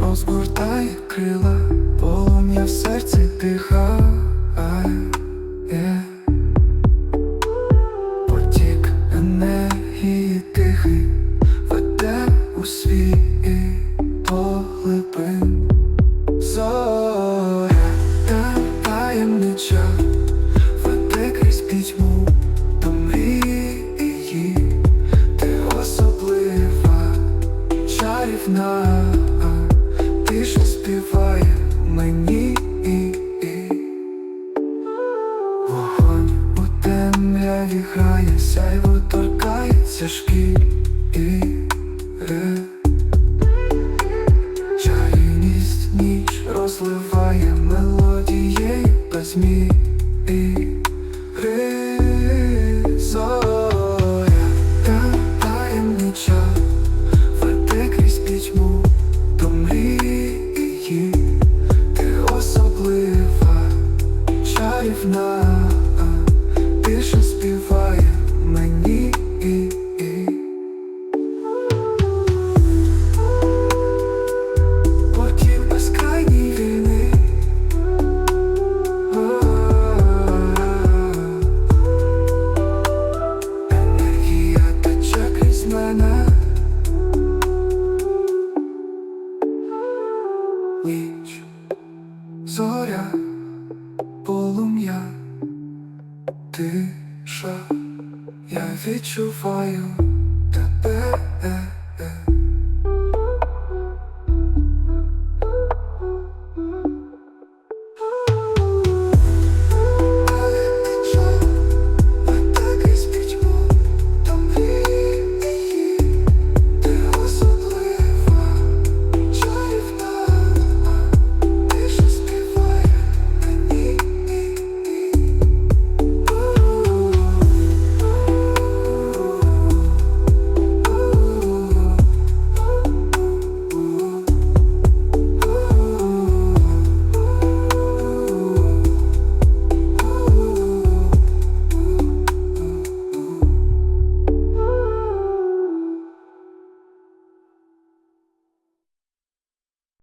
розгортає крила, полум'я в серці дихає. Потік енергії тихий веде у свій поглибин. Зоря та таємнича веде крізь пітьму до мрії. Ти особлива, чарівна, пісня співає мені і, і. Вогонь у темряві грає, сяйво торкається шкіль і, і. Чарівність ніч розливає мелодією без змі і. тиша співає мені. Ніч, зоря. душа, я відчуваю тебе.